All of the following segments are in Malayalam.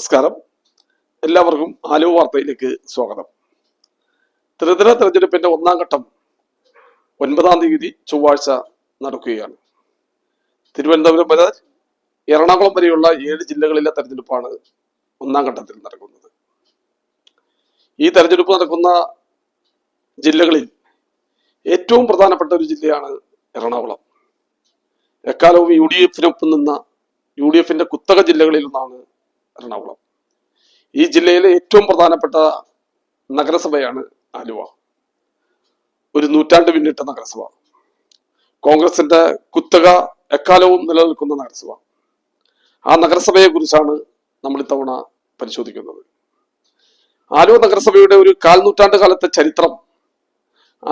നമസ്കാരം. എല്ലാവർക്കും ആലോ വാർത്തയിലേക്ക് സ്വാഗതം. ത്രിതല തെരഞ്ഞെടുപ്പിന്റെ ഒന്നാം ഘട്ടം ഒൻപതാം തീയതി ചൊവ്വാഴ്ച നടക്കുകയാണ്. തിരുവനന്തപുരം മുതൽ എറണാകുളം വരെയുള്ള ഏഴ് ജില്ലകളിലെ തെരഞ്ഞെടുപ്പാണ് ഒന്നാം ഘട്ടത്തിൽ നടക്കുന്നത്. ഈ തെരഞ്ഞെടുപ്പ് നടക്കുന്ന ജില്ലകളിൽ ഏറ്റവും പ്രധാനപ്പെട്ട ഒരു ജില്ലയാണ് എറണാകുളം. എക്കാലവും യു ഡി എഫിനൊപ്പം നിന്ന യു ഡി എഫിന്റെ കുത്തക ജില്ലകളിൽ ഒന്നാണ് എറണാകുളം. ഈ ജില്ലയിലെ ഏറ്റവും പ്രധാനപ്പെട്ട നഗരസഭയാണ് ആലുവ. ഒരു നൂറ്റാണ്ട് പിന്നിട്ട നഗരസഭ. കോൺഗ്രസിന്റെ കുത്തക എക്കാലവും നിലനിൽക്കുന്ന നഗരസഭ. ആ നഗരസഭയെ കുറിച്ചാണ് നമ്മൾ ഇത്തവണ പരിശോധിക്കുന്നത്. ആലുവ നഗരസഭയുടെ ഒരു കാൽ നൂറ്റാണ്ട് കാലത്തെ ചരിത്രം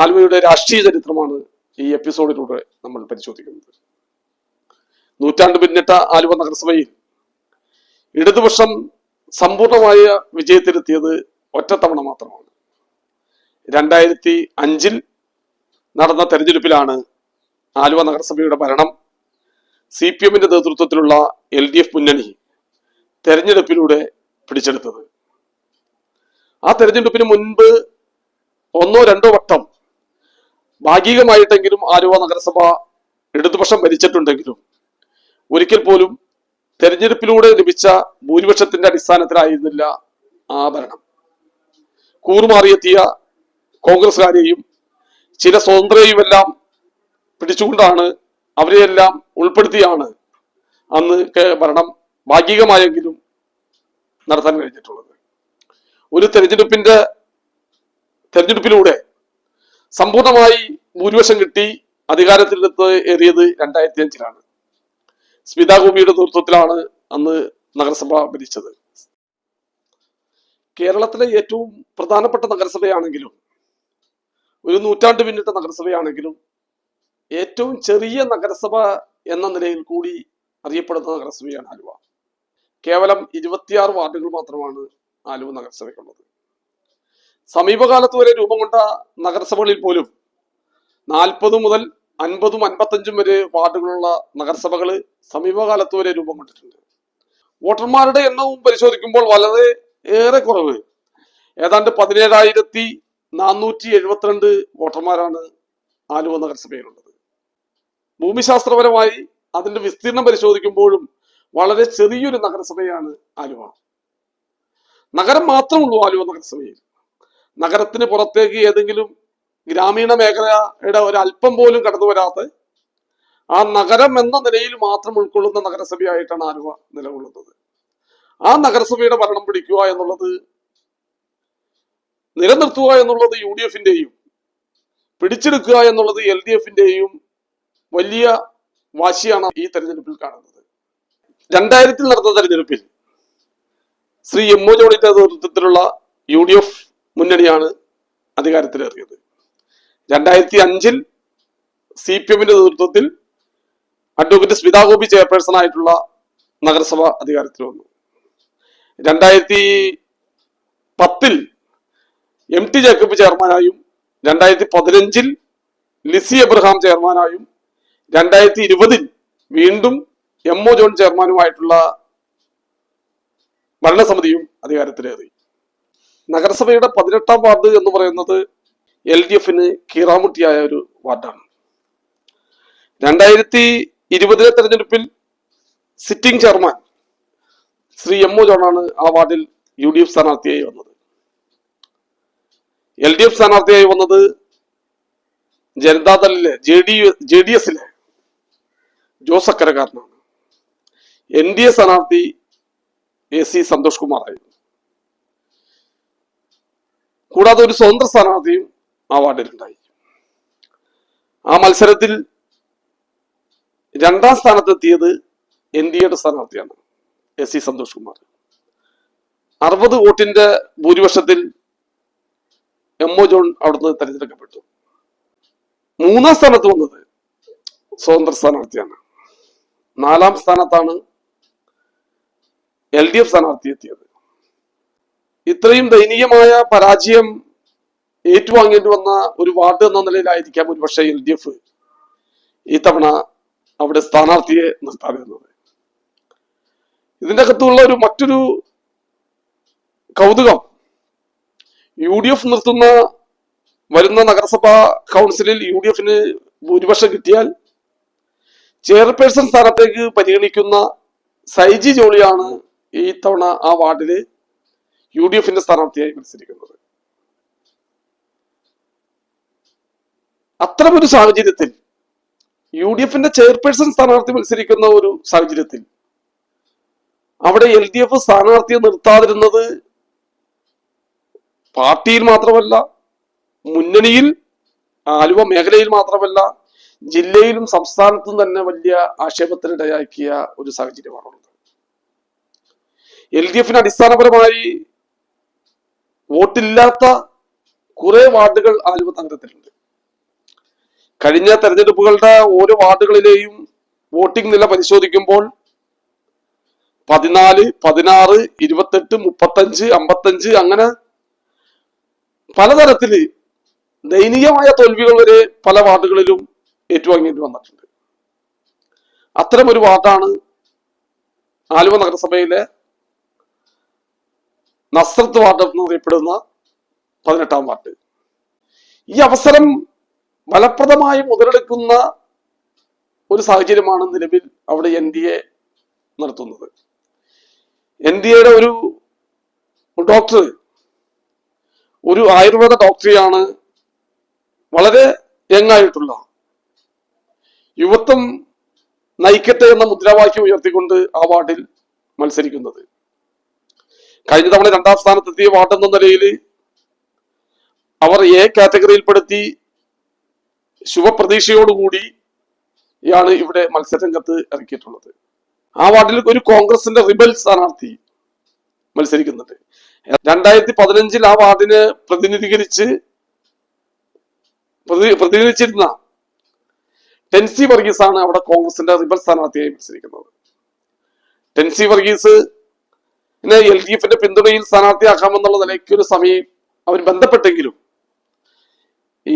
ആലുവയുടെ രാഷ്ട്രീയ ചരിത്രമാണ് ഈ എപ്പിസോഡിലൂടെ നമ്മൾ പരിശോധിക്കുന്നത്. നൂറ്റാണ്ട് പിന്നിട്ട ആലുവ നഗരസഭയിൽ ഇടതുപക്ഷം സമ്പൂർണമായ വിജയത്തിലെത്തിയത് ഒറ്റത്തവണ മാത്രമാണ്. രണ്ടായിരത്തി അഞ്ചിൽ നടന്ന തെരഞ്ഞെടുപ്പിലാണ് ആലുവ നഗരസഭയുടെ ഭരണം. സി പി എമ്മിന്റെ നേതൃത്വത്തിലുള്ള എൽ ഡി എഫ് മുന്നണി തെരഞ്ഞെടുപ്പിലൂടെ പിടിച്ചെടുത്തത്. ആ തെരഞ്ഞെടുപ്പിന് മുൻപ് ഒന്നോ രണ്ടോ വട്ടം ഭാഗികമായിട്ടെങ്കിലും ആലുവ നഗരസഭ ഇടതുപക്ഷം ഭരിച്ചിട്ടുണ്ടെങ്കിലും ഒരിക്കൽ പോലും തെരഞ്ഞെടുപ്പിലൂടെ ലഭിച്ച ഭൂരിപക്ഷത്തിന്റെ അടിസ്ഥാനത്തിലായിരുന്നില്ല ആ ഭരണം. കൂറുമാറിയെത്തിയ കോൺഗ്രസ്സുകാരെയും ചില സ്വതന്ത്രയുമെല്ലാം പിടിച്ചുകൊണ്ടാണ് അവരെയെല്ലാം ഉൾപ്പെടുത്തിയാണ് അന്ന് ഭരണം ഭാഗികമായെങ്കിലും നടത്താൻ കഴിഞ്ഞിട്ടുള്ളത്. ഒരു തെരഞ്ഞെടുപ്പിന്റെ തെരഞ്ഞെടുപ്പിലൂടെ സമ്പൂർണമായി ഭൂരിപക്ഷം കിട്ടി അധികാരത്തിലെത്ത് ഏറിയത് രണ്ടായിരത്തി അഞ്ചിലാണ് സ്മിത ഗോപിയുടെ നേതൃത്വത്തിലാണ് അന്ന് നഗരസഭ ഭരിച്ചത്. കേരളത്തിലെ ഏറ്റവും പ്രധാനപ്പെട്ട നഗരസഭയാണെങ്കിലും ഒരു നൂറ്റാണ്ട് പിന്നിട്ട നഗരസഭയാണെങ്കിലും ഏറ്റവും ചെറിയ നഗരസഭ എന്ന നിലയിൽ കൂടി അറിയപ്പെടുന്ന നഗരസഭയാണ് ആലുവ. കേവലം ഇരുപത്തിയാറ് വാർഡുകൾ മാത്രമാണ് ആലുവ നഗരസഭയ്ക്കുള്ളത്. സമീപകാലത്ത് വരെ രൂപം കൊണ്ട നഗരസഭകളിൽ പോലും നാൽപ്പത് മുതൽ അൻപതും അൻപത്തഞ്ചും വരെ വാർഡുകളുള്ള നഗരസഭകൾ സമീപകാലത്ത് വരെ രൂപം കൊണ്ടിട്ടുണ്ട്. വോട്ടർമാരുടെ എണ്ണവും പരിശോധിക്കുമ്പോൾ വളരെ ഏറെ കുറവ്. ഏതാണ്ട് പതിനേഴായിരത്തി നാനൂറ്റി എഴുപത്തിരണ്ട് വോട്ടർമാരാണ് ആലുവ നഗരസഭയിലുള്ളത്. ഭൂമിശാസ്ത്രപരമായി അതിന്റെ വിസ്തീർണം പരിശോധിക്കുമ്പോഴും വളരെ ചെറിയൊരു നഗരസഭയാണ് ആലുവ. നഗരം മാത്രമുള്ളൂ ആലുവ നഗരസഭയിൽ. നഗരത്തിന് പുറത്തേക്ക് ഏതെങ്കിലും ഗ്രാമീണ മേഖലയുടെ ഒരല്പം പോലും കടന്നു വരാത്ത ആ നഗരം എന്ന നിലയിൽ മാത്രം ഉൾക്കൊള്ളുന്ന നഗരസഭയായിട്ടാണ് ആലുവ നിലകൊള്ളുന്നത്. ആ നഗരസഭയുടെ ഭരണം പിടിക്കുക എന്നുള്ളത് നിലനിർത്തുക എന്നുള്ളത് യു ഡി എഫിന്റെയും പിടിച്ചെടുക്കുക എന്നുള്ളത് എൽ ഡി എഫിന്റെയും വലിയ വാശിയാണ് ഈ തെരഞ്ഞെടുപ്പിൽ കാണുന്നത്. രണ്ടായിരത്തിൽ നടന്ന തെരഞ്ഞെടുപ്പിൽ ശ്രീ എം ഒ ജോണിന്റെ നേതൃത്വത്തിലുള്ള യു ഡി എഫ് മുന്നണിയാണ് അധികാരത്തിലേറിയത്. രണ്ടായിരത്തി അഞ്ചിൽ സി പി എമ്മിന്റെ നേതൃത്വത്തിൽ അഡ്വക്കേറ്റ് സ്മിതാ ഗോപി ചെയർപേഴ്സൺ ആയിട്ടുള്ള നഗരസഭ അധികാരത്തിൽ വന്നു. രണ്ടായിരത്തി പത്തിൽ എം ടി ജേക്കബ് ചെയർമാനായും രണ്ടായിരത്തി പതിനഞ്ചിൽ ലിസി എബ്രഹാം ചെയർമാനായും രണ്ടായിരത്തി ഇരുപതിൽ വീണ്ടും എം ഒ ജോൺ ചെയർമാനുമായിട്ടുള്ള ഭരണസമിതിയും അധികാരത്തിലേറി. നഗരസഭയുടെ പതിനെട്ടാം വാർഡ് എന്ന് പറയുന്നത് എൽ ഡി എഫിന് കീറാമുട്ടിയായ ഒരു വാർഡാണ്. രണ്ടായിരത്തി ഇരുപതിലെ തെരഞ്ഞെടുപ്പിൽ sitting chairman Shri M O ജോണാണ് ആ വാർഡിൽ യു ഡി എഫ് സ്ഥാനാർത്ഥിയായി വന്നത്. എൽ ഡി എഫ് സ്ഥാനാർത്ഥിയായി വന്നത് ജനതാദളിലെ ജെ ഡി ജെ ഡി എസിലെ ജോസ് അക്കരക്കാരനാണ്. എൻ ഡി എ സ്ഥാനാർത്ഥി എ സി സന്തോഷ് കുമാറായിരുന്നു. കൂടാതെ ഒരു സ്വതന്ത്ര സ്ഥാനാർത്ഥിയും ആ വാർഡിലുണ്ടായി ആ മത്സരത്തിൽ രണ്ടാം സ്ഥാനത്തെത്തിയത് എൻ ഡി എയുടെ സ്ഥാനാർത്ഥിയാണ് എസ് സി സന്തോഷ് കുമാർ. അറുപത് വോട്ടിന്റെ ഭൂരിപക്ഷത്തിൽ എം ഒ ജോൺ അവിടുന്ന് തെരഞ്ഞെടുക്കപ്പെട്ടു. മൂന്നാം സ്ഥാനത്ത് വന്നത് സ്വതന്ത്ര സ്ഥാനാർത്ഥിയാണ്. നാലാം സ്ഥാനത്താണ് എൽ ഡി എഫ് സ്ഥാനാർത്ഥി എത്തിയത് ഇത്രയും ദയനീയമായ പരാജയം ഏറ്റുവാങ്ങേണ്ടി വന്ന ഒരു വാർഡ് എന്ന നിലയിലായിരിക്കാം ഒരുപക്ഷെ എൽ ഡി എഫ് ഈ തവണ അവിടെ സ്ഥാനാർത്ഥിയെ നിർത്താതിരുന്നത് ഇതിന്റെ അകത്തുള്ള ഒരു മറ്റൊരു കൗതുകം യു ഡി എഫ് നിർത്തുന്ന വരുന്ന നഗരസഭാ കൗൺസിലിൽ യു ഡി എഫിന് ഭൂരിപക്ഷം കിട്ടിയാൽ ചെയർപേഴ്സൺ സ്ഥാനത്തേക്ക് പരിഗണിക്കുന്ന സൈജി ജോളിയാണ് ഈ തവണ ആ വാർഡിൽ യു ഡി എഫിന്റെ സ്ഥാനാർത്ഥിയായി മത്സരിക്കുന്നത്. അത്തരമൊരു സാഹചര്യത്തിൽ യു ഡി എഫിന്റെ ചെയർപേഴ്സൺ സ്ഥാനാർത്ഥി മത്സരിക്കുന്ന ഒരു സാഹചര്യത്തിൽ അവിടെ എൽ ഡി എഫ് സ്ഥാനാർത്ഥിയെ നിർത്താതിരുന്നത് പാർട്ടിയിൽ മാത്രമല്ല മുന്നണിയിൽ ആലുവ മേഖലയിൽ മാത്രമല്ല ജില്ലയിലും സംസ്ഥാനത്തും തന്നെ വലിയ ആക്ഷേപത്തിനിടയാക്കിയ ഒരു സാഹചര്യമാണുള്ളത്. എൽ ഡി എഫിന് അടിസ്ഥാനപരമായി വോട്ടില്ലാത്ത കുറെ വാർഡുകൾ ആലുവ നഗരത്തിലുണ്ട് കഴിഞ്ഞ തെരഞ്ഞെടുപ്പുകളുടെ ഓരോ വാർഡുകളിലെയും വോട്ടിംഗ് നില പരിശോധിക്കുമ്പോൾ പതിനാല് പതിനാറ് ഇരുപത്തെട്ട് മുപ്പത്തഞ്ച് അമ്പത്തഞ്ച് അങ്ങനെ പലതരത്തിൽ ദയനീയമായ തോൽവികൾ വരെ പല വാർഡുകളിലും ഏറ്റുവാങ്ങേണ്ടി വന്നിട്ടുണ്ട്. അത്തരം ഒരു വാർഡാണ് ആലുവ നഗരസഭയിലെ നസ്രത്ത് വാർഡ് എന്നറിയപ്പെടുന്ന പതിനെട്ടാം വാർഡ്. ഈ അവസരം ഫലപ്രദമായി മുതലെടുക്കുന്ന ഒരു സാഹചര്യമാണ് നിലവിൽ അവിടെ എൻ ഡി എ നടത്തുന്നത് എൻ ഡി എയുടെ ഒരു ഡോക്ടർ ഒരു ആയുർവേദ ഡോക്ടറിയാണ് വളരെ യങ്ങായിട്ടുള്ള യുവത്വം നയിക്കട്ടെ എന്ന മുദ്രാവാക്യം ഉയർത്തിക്കൊണ്ട് ആ വാർഡിൽ മത്സരിക്കുന്നത്. കഴിഞ്ഞ തവണ രണ്ടാം സ്ഥാനത്തെത്തിയ വാർഡ് എന്ന നിലയിൽ അവർ എ കാറ്റഗറിയിൽപ്പെടുത്തി ശുഭപ്രതീക്ഷയോടുകൂടി ഇയാണ് ഇവിടെ മത്സരരംഗത്ത് ഇറക്കിയിട്ടുള്ളത്. ആ വാർഡിൽ ഒരു കോൺഗ്രസിന്റെ റിബൽ സ്ഥാനാർത്ഥി മത്സരിക്കുന്നുണ്ട്. രണ്ടായിരത്തി പതിനഞ്ചിൽ ആ വാർഡിനെ പ്രതിനിധീകരിച്ച് പ്രതിനിധീകരിച്ചിരുന്ന ടെൻസി വർഗീസ് ആണ് അവിടെ കോൺഗ്രസിന്റെ റിബൽ സ്ഥാനാർത്ഥിയായി മത്സരിക്കുന്നത്. ടെൻസി വർഗീസ് എൽ ഡി എഫിന്റെ പിന്തുണയിൽ സ്ഥാനാർത്ഥിയാക്കാമെന്നുള്ള നിലയ്ക്ക് ഒരു സമയം അവർ ബന്ധപ്പെട്ടെങ്കിലും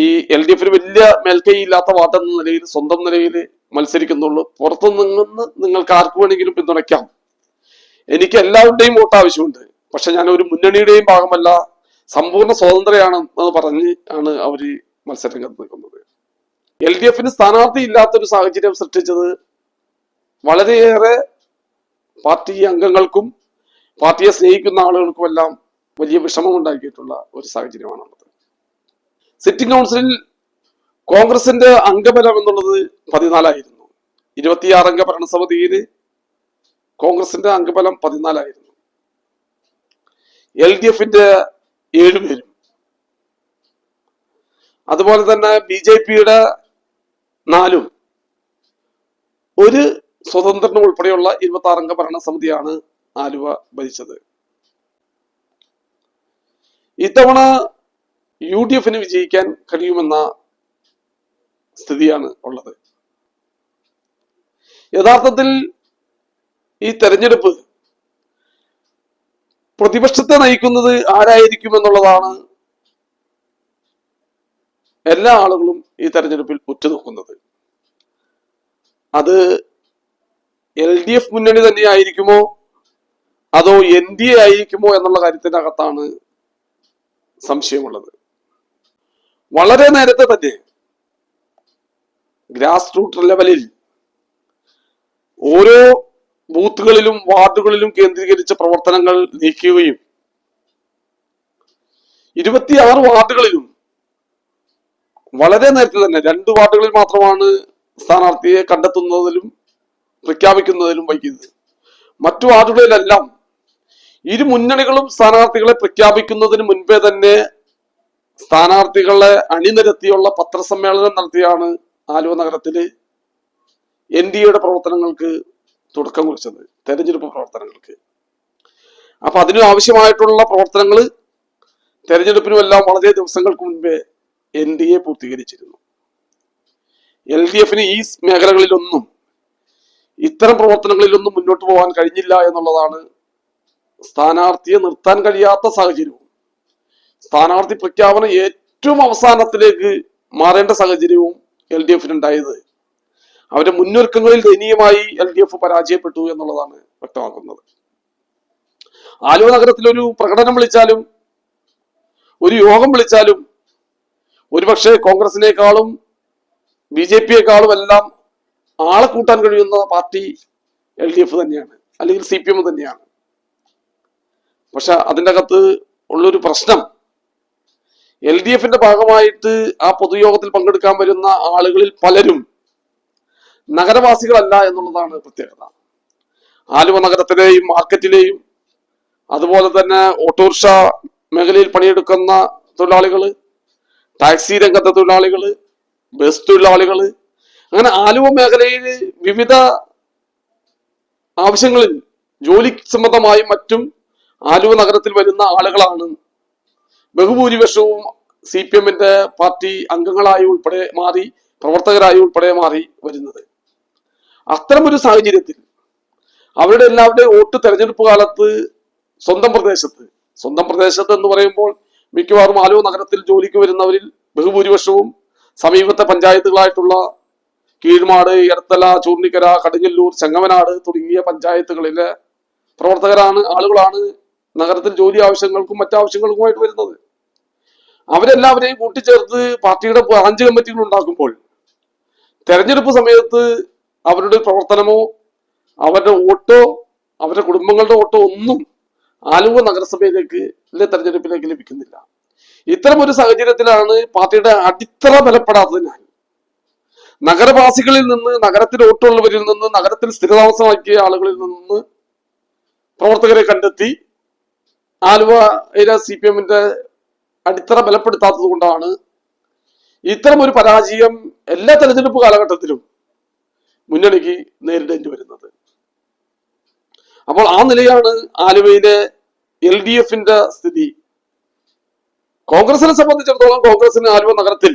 ഈ എൽ ഡി എഫിന് വലിയ മേൽക്കൈ ഇല്ലാത്ത എന്ന നിലയിൽ സ്വന്തം നിലയിൽ മത്സരിക്കുന്നുള്ളൂ. പുറത്തു നിന്ന് നിങ്ങൾക്ക് ആർക്ക് വേണമെങ്കിലും പിന്തുണയ്ക്കാം. എനിക്ക് എല്ലാവരുടെയും വോട്ട് ആവശ്യമുണ്ട്. പക്ഷെ ഞാൻ ഒരു മുന്നണിയുടെയും ഭാഗമല്ല സമ്പൂർണ സ്വാതന്ത്ര്യമാണ് എന്ന് പറഞ്ഞ് ആണ് അവർ മത്സരം നിൽക്കുന്നത് എൽ ഡി എഫിന് സ്ഥാനാർത്ഥി ഇല്ലാത്തൊരു സാഹചര്യം സൃഷ്ടിച്ചത് വളരെയേറെ പാർട്ടി അംഗങ്ങൾക്കും പാർട്ടിയെ സ്നേഹിക്കുന്ന ആളുകൾക്കും എല്ലാം വലിയ വിഷമം ഉണ്ടാക്കിയിട്ടുള്ള ഒരു സാഹചര്യമാണുള്ളത്. സിറ്റിംഗ് കൗൺസിലിൽ കോൺഗ്രസിന്റെ അംഗബലം എന്നുള്ളത് പതിനാലായിരുന്നു. ഇരുപത്തിയാറ് അംഗ ഭരണസമിതിയിൽ കോൺഗ്രസിന്റെ അംഗബലം പതിനാലായിരുന്നു. എൽ ഡി എഫിന്റെ ഏഴുപേരും അതുപോലെ തന്നെ ബി ജെ പിയുടെ നാലും ഒരു സ്വതന്ത്രനും ഉൾപ്പെടെയുള്ള ഇരുപത്തി ആറംഗ ഭരണസമിതിയാണ് ആലുവ ഭരിച്ചത്. ഇത്തവണ യു ഡി എഫിന് വിജയിക്കാൻ കഴിയുമെന്ന സ്ഥിതിയാണ് ഉള്ളത്. യഥാർത്ഥത്തിൽ ഈ തെരഞ്ഞെടുപ്പ് പ്രതിപക്ഷത്തെ നയിക്കുന്നത് ആരായിരിക്കും എന്നുള്ളതാണ് എല്ലാ ആളുകളും ഈ തെരഞ്ഞെടുപ്പിൽ ഉറ്റുനോക്കുന്നത്. അത് എൽ ഡി എഫ് മുന്നണി തന്നെ ആയിരിക്കുമോ അതോ എൻ ഡി എ ആയിരിക്കുമോ എന്നുള്ള കാര്യത്തിനകത്താണ് സംശയമുള്ളത്. വളരെ നേരത്തെ തന്നെ ഗ്രാസ് റൂട്ട് ലെവലിൽ ഓരോ ബൂത്തുകളിലും വാർഡുകളിലും കേന്ദ്രീകരിച്ച പ്രവർത്തനങ്ങൾ നീക്കുകയും ഇരുപത്തിയാറ് വാർഡുകളിലും വളരെ നേരത്തെ തന്നെ രണ്ട് വാർഡുകളിൽ മാത്രമാണ് സ്ഥാനാർത്ഥിയെ കണ്ടെത്തുന്നതിലും പ്രഖ്യാപിക്കുന്നതിലും വൈകിയത്. മറ്റു വാർഡുകളിലെല്ലാം ഇരു മുന്നണികളും സ്ഥാനാർത്ഥികളെ പ്രഖ്യാപിക്കുന്നതിന് മുൻപേ തന്നെ സ്ഥാനാർത്ഥികളെ അണിനിരത്തിയുള്ള പത്രസമ്മേളനം നടത്തിയാണ് ആലുവ നഗരത്തിൽ എൻ ഡി എയുടെ പ്രവർത്തനങ്ങൾക്ക് തുടക്കം കുറിച്ചത് തെരഞ്ഞെടുപ്പ് പ്രവർത്തനങ്ങൾക്ക്. അപ്പൊ അതിനു ആവശ്യമായിട്ടുള്ള പ്രവർത്തനങ്ങൾ തെരഞ്ഞെടുപ്പിനുമെല്ലാം വളരെ ദിവസങ്ങൾക്ക് മുൻപേ എൻ ഡി എ പൂർത്തീകരിച്ചിരുന്നു. എൽ ഡി എഫിന് ഈ മേഖലകളിലൊന്നും ഇത്തരം പ്രവർത്തനങ്ങളിലൊന്നും മുന്നോട്ട് പോകാൻ കഴിഞ്ഞില്ല എന്നുള്ളതാണ് സ്ഥാനാർത്ഥിയെ നിർത്താൻ കഴിയാത്ത സാഹചര്യവും. സ്ഥാനാർത്ഥി പ്രഖ്യാപനം ഏറ്റവും അവസാനത്തിലേക്ക് മാറേണ്ട സാഹചര്യവും എൽ ഡി എഫിനുണ്ടായത് അവരുടെ മുന്നൊരുക്കങ്ങളിൽ ദയനീയമായി എൽ ഡി എഫ് പരാജയപ്പെട്ടു എന്നുള്ളതാണ് വ്യക്തമാക്കുന്നത്. ആലുവ നഗരത്തിൽ ഒരു പ്രകടനം വിളിച്ചാലും ഒരു യോഗം വിളിച്ചാലും ഒരുപക്ഷെ കോൺഗ്രസിനേക്കാളും ബി ജെ പിയെക്കാളും എല്ലാം ആളെ കൂട്ടാൻ കഴിയുന്ന പാർട്ടി എൽ ഡി എഫ് തന്നെയാണ്. അല്ലെങ്കിൽ സി പി എം തന്നെയാണ്. പക്ഷെ അതിന്റെ അകത്ത് ഉള്ളൊരു പ്രശ്നം എൽ ഡി എഫിന്റെ ഭാഗമായിട്ട് ആ പൊതുയോഗത്തിൽ പങ്കെടുക്കാൻ വരുന്ന ആളുകളിൽ പലരും നഗരവാസികളല്ല എന്നുള്ളതാണ് പ്രത്യേകത. ആലുവ നഗരത്തിലെയും മാർക്കറ്റിലെയും അതുപോലെ തന്നെ ഓട്ടോറിക്ഷ മേഖലയിൽ പണിയെടുക്കുന്ന തൊഴിലാളികൾ ടാക്സി രംഗത്തെ തൊഴിലാളികൾ ബസ് തൊഴിലാളികൾ അങ്ങനെ ആലുവ മേഖലയിൽ വിവിധ ആവശ്യങ്ങളിൽ ജോലി സംബന്ധമായും മറ്റും ആലുവ നഗരത്തിൽ വരുന്ന ആളുകളാണ് ബഹുഭൂരിപക്ഷവും സി പി എമ്മിന്റെ പാർട്ടി അംഗങ്ങളായി ഉൾപ്പെടെ മാറി പ്രവർത്തകരായി ഉൾപ്പെടെ മാറി വരുന്നത്. അത്തരമൊരു സാഹചര്യത്തിൽ അവരുടെ എല്ലാവരുടെയും വോട്ട് തെരഞ്ഞെടുപ്പ് കാലത്ത് സ്വന്തം പ്രദേശത്ത് സ്വന്തം പ്രദേശത്ത് എന്ന് പറയുമ്പോൾ മിക്കവാറും ആലുവ നഗരത്തിൽ ജോലിക്ക് വരുന്നവരിൽ ബഹുഭൂരിപക്ഷവും സമീപത്തെ പഞ്ചായത്തുകളായിട്ടുള്ള കീഴ്മാട് എടത്തല ചൂർണിക്കര കടുങ്ങല്ലൂർ ചെങ്ങമനാട് തുടങ്ങിയ പഞ്ചായത്തുകളിലെ പ്രവർത്തകരാണ് ആളുകളാണ് നഗരത്തിൽ ജോലി ആവശ്യങ്ങൾക്കും മറ്റാവശ്യങ്ങൾക്കുമായിട്ട് വരുന്നത്. അവരെല്ലാവരെയും കൂട്ടിച്ചേർത്ത് പാർട്ടിയുടെ ബ്രാഞ്ച് കമ്മിറ്റികൾ ഉണ്ടാക്കുമ്പോൾ തെരഞ്ഞെടുപ്പ് സമയത്ത് അവരുടെ പ്രവർത്തനമോ അവരുടെ വോട്ടോ അവരുടെ കുടുംബങ്ങളുടെ വോട്ടോ ഒന്നും ആലുവ നഗരസഭയിലേക്ക് തെരഞ്ഞെടുപ്പിലേക്ക് ലഭിക്കുന്നില്ല. ഇത്തരം ഒരു സാഹചര്യത്തിലാണ് പാർട്ടിയുടെ അടിത്തറ ബലപ്പെടാത്തതിനാൽ നഗരവാസികളിൽ നിന്ന് നഗരത്തിൽ വോട്ടുള്ളവരിൽ നിന്ന് നഗരത്തിൽ സ്ഥിരതാമസമാക്കിയ ആളുകളിൽ നിന്ന് പ്രവർത്തകരെ കണ്ടെത്തി ആലുവ സി പി എമ്മിന്റെ അടിത്തറ ബലപ്പെടുത്താത്തത് കൊണ്ടാണ് ഇത്തരം ഒരു പരാജയം എല്ലാ തെരഞ്ഞെടുപ്പ് കാലഘട്ടത്തിലും മുന്നണിക്ക് നേരിടേണ്ടി വരുന്നത്. അപ്പോൾ ആ നിലയാണ് ആലുവയിലെ എൽ ഡി എഫിന്റെ സ്ഥിതി. കോൺഗ്രസിനെ സംബന്ധിച്ചിടത്തോളം കോൺഗ്രസിന് ആലുവ നഗരത്തിൽ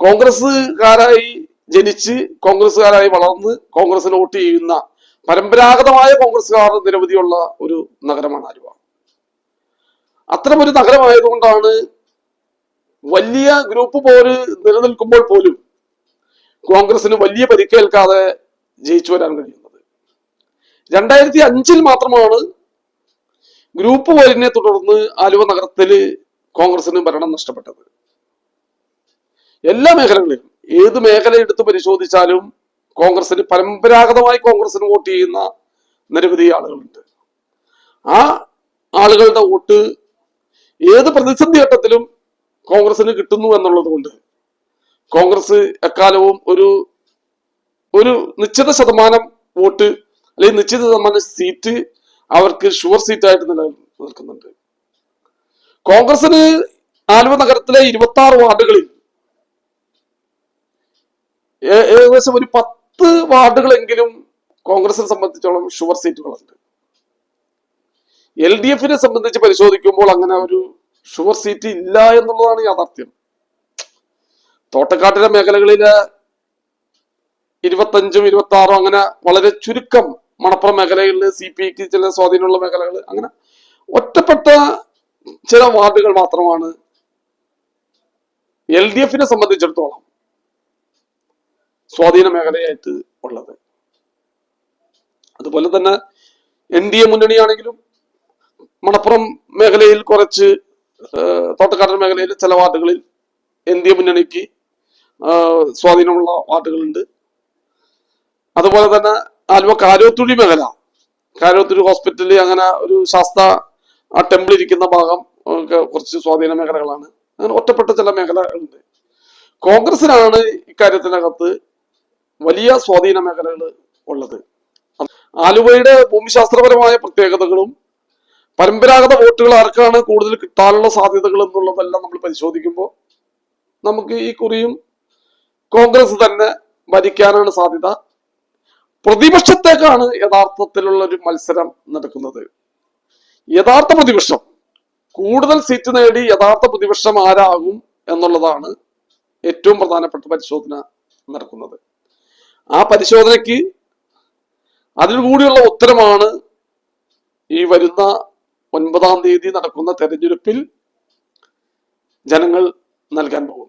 കോൺഗ്രസ്സുകാരായി ജനിച്ച് കോൺഗ്രസ്സുകാരായി വളർന്ന് കോൺഗ്രസിന് വോട്ട് ചെയ്യുന്ന പരമ്പരാഗതമായ കോൺഗ്രസ്സുകാർ നിരവധിയുള്ള ഒരു നഗരമാണ് ആലുവ. അത്തരമൊരു നഗരമായതുകൊണ്ടാണ് വലിയ ഗ്രൂപ്പ് പോര് നിലനിൽക്കുമ്പോൾ പോലും കോൺഗ്രസിന് വലിയ പരിക്കേൽക്കാതെ ജയിച്ചു വരാൻ കഴിയുന്നത്. രണ്ടായിരത്തി അഞ്ചിൽ മാത്രമാണ് ഗ്രൂപ്പ് പോരിനെ തുടർന്ന് ആലുവ നഗരത്തിൽ കോൺഗ്രസിന് ഭരണം നഷ്ടപ്പെട്ടത്. എല്ലാ മേഖലകളിലും ഏത് മേഖല എടുത്ത് പരിശോധിച്ചാലും കോൺഗ്രസിന് പരമ്പരാഗതമായി കോൺഗ്രസിന് വോട്ട് ചെയ്യുന്ന നിരവധി ആളുകളുണ്ട്. ആ ആളുകളുടെ വോട്ട് ഏത് പ്രതിസന്ധി ഘട്ടത്തിലും കോൺഗ്രസിന് കിട്ടുന്നു എന്നുള്ളത് കൊണ്ട് കോൺഗ്രസ് എക്കാലവും ഒരു ഒരു നിശ്ചിത ശതമാനം വോട്ട് അല്ലെങ്കിൽ നിശ്ചിത ശതമാനം സീറ്റ് അവർക്ക് ഷുവർ സീറ്റ് ആയിട്ട് നിലനിൽക്കുന്നുണ്ട് കോൺഗ്രസിന് ആലുവ നഗരത്തിലെ ഇരുപത്തി ആറ് വാർഡുകളിൽ ഏകദേശം ഒരു പത്ത് വാർഡുകളെങ്കിലും കോൺഗ്രസിനെ സംബന്ധിച്ചോളം ഷുവർ സീറ്റുകളുണ്ട്. എൽ ഡി എഫിനെ സംബന്ധിച്ച് പരിശോധിക്കുമ്പോൾ അങ്ങനെ ഒരു ഷുവർ സീറ്റ് ഇല്ല എന്നുള്ളതാണ് യാഥാർത്ഥ്യം. തോട്ടക്കാട്ടിലെ മേഖലകളിലെ ഇരുപത്തഞ്ചും ഇരുപത്തി ആറും അങ്ങനെ വളരെ ചുരുക്കം മണപ്പുറം മേഖലകളിൽ സി പി ഐക്ക് ചില സ്വാധീനമുള്ള മേഖലകൾ അങ്ങനെ ഒറ്റപ്പെട്ട ചില വാർഡുകൾ മാത്രമാണ് എൽ ഡി എഫിനെ സംബന്ധിച്ചിടത്തോളം സ്വാധീന മേഖലയായിട്ട് ഉള്ളത്. അതുപോലെ തന്നെ എൻ ഡി എ മുന്നണിയാണെങ്കിലും മണപ്പുറം മേഖലയിൽ കുറച്ച് തോട്ടക്കാട്ടൻ മേഖലയിൽ ചില വാർഡുകളിൽ എൻ ഡി എ മുന്നണിക്ക് സ്വാധീനമുള്ള വാർഡുകളുണ്ട്. അതുപോലെ തന്നെ ആലുവ കാരോത്തുഴി മേഖല. കാരോത്തുഴി ഹോസ്പിറ്റലിൽ അങ്ങനെ ഒരു ശാസ്ത്ര ആ ടെമ്പിൾ ഇരിക്കുന്ന ഭാഗം ഒക്കെ കുറച്ച് സ്വാധീന മേഖലകളാണ്. അങ്ങനെ ഒറ്റപ്പെട്ട ചില മേഖലകളുണ്ട്. കോൺഗ്രസിനാണ് ഇക്കാര്യത്തിനകത്ത് വലിയ സ്വാധീന മേഖലകൾ ഉള്ളത്. ആലുവയുടെ ഭൂമിശാസ്ത്രപരമായ പ്രത്യേകതകളും പരമ്പരാഗത വോട്ടുകൾ ആർക്കാണ് കൂടുതൽ കിട്ടാനുള്ള സാധ്യതകൾ എന്നുള്ളതെല്ലാം നമ്മൾ പരിശോധിക്കുമ്പോൾ നമുക്ക് ഈ കുറിയും കോൺഗ്രസ് തന്നെ ഭരിക്കാനാണ് സാധ്യത. പ്രതിപക്ഷത്തേക്കാണ് യഥാർത്ഥത്തിലുള്ള ഒരു മത്സരം നടക്കുന്നത്. യഥാർത്ഥ പ്രതിപക്ഷം കൂടുതൽ സീറ്റ് നേടി യഥാർത്ഥ പ്രതിപക്ഷം ആരാകും എന്നുള്ളതാണ് ഏറ്റവും പ്രധാനപ്പെട്ട പരിശോധന നടക്കുന്നത്. ആ പരിശോധനയ്ക്ക് അതിനു കൂടിയുള്ള ഉത്തരമാണ് ഈ വരുന്ന ഒൻപതാം തീയതി നടക്കുന്ന തെരഞ്ഞെടുപ്പിൽ ജനങ്ങൾ നൽകാൻ പോകുന്നത്